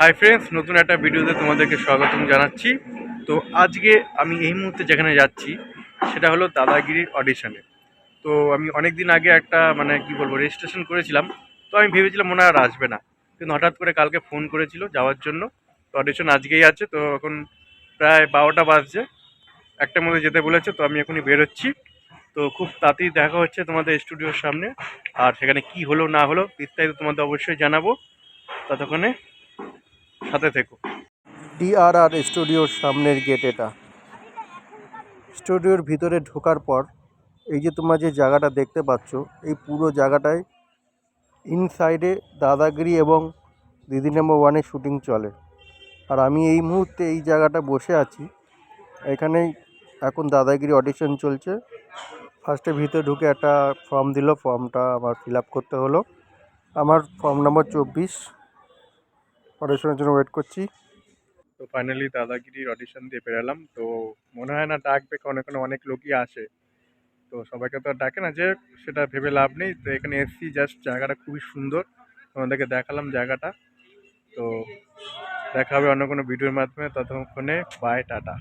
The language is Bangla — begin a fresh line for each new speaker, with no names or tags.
হাই ফ্রেন্ডস নতুন একটা ভিডিওতে তোমাদেরকে স্বাগতম জানাচ্ছি। তো আজকে আমি এই মুহূর্তে যেখানে যাচ্ছি, সেটা হলো দাদাগিরির অডিশনে তো আমি অনেক দিন আগে একটা মানে কি বলব রেজিস্ট্রেশন করেছিলাম। তো আমি ভেবেছিলাম মনে আর আসবে না। কিন্তু হঠাৎ করে কালকে ফোন করেছিল যাওয়ার জন্য। তো অডিশন আজকেই আছে, তো এখন প্রায় বারোটা বাজছে। একটার মধ্যে যেতে বলেছে, তো আমি এখনই বেরোচ্ছি। তো খুব তাড়াতাড়ি দেখা হচ্ছে তোমাদের স্টুডিওর সামনে। আর সেখানে কি হলো না হলো বিস্তারিত তোমাদের অবশ্যই জানাব। ততক্ষণে সাথে থেকো।
ডিআরআর স্টুডিওর সামনের গেট এটা। স্টুডিওর ভিতরে ঢোকার পর, এই যে তোমরা যে জায়গাটা দেখতে পাচ্ছ, এই পুরো জায়গাটায় ইনসাইডে দাদাগিরি এবং দিদি নাম্বার ওয়ানের শুটিং চলে। আর আমি এই মুহূর্তে এই জায়গাটা বসে আছি। এখানেই এখন দাদাগিরি অডিশন চলছে। ফার্স্টে ভিতরে ঢুকে একটা ফর্ম দিল। ফর্মটা আমার ফিল আপ করতে হলো। আমার ফর্ম নম্বর চব্বিশ। অডিশনের জন্য ওয়েট করছি।
তো ফাইনালি দাদাগিরির অডিশন দিয়ে বেরালাম। তো মনে হয় না ডাকবে, কারণ এখানে অনেক লোকই আসে। তো সবাইকে তো আর ডাকে না, যে সেটা ভেবে লাভ নেই। তো এখানে এসছি জাস্ট জায়গাটা খুবই সুন্দর। তোমাদেরকে দেখালাম জায়গাটা। তো দেখা হবে অন্য কোনো ভিডিওর মাধ্যমে। ততক্ষণে বাই টাটা।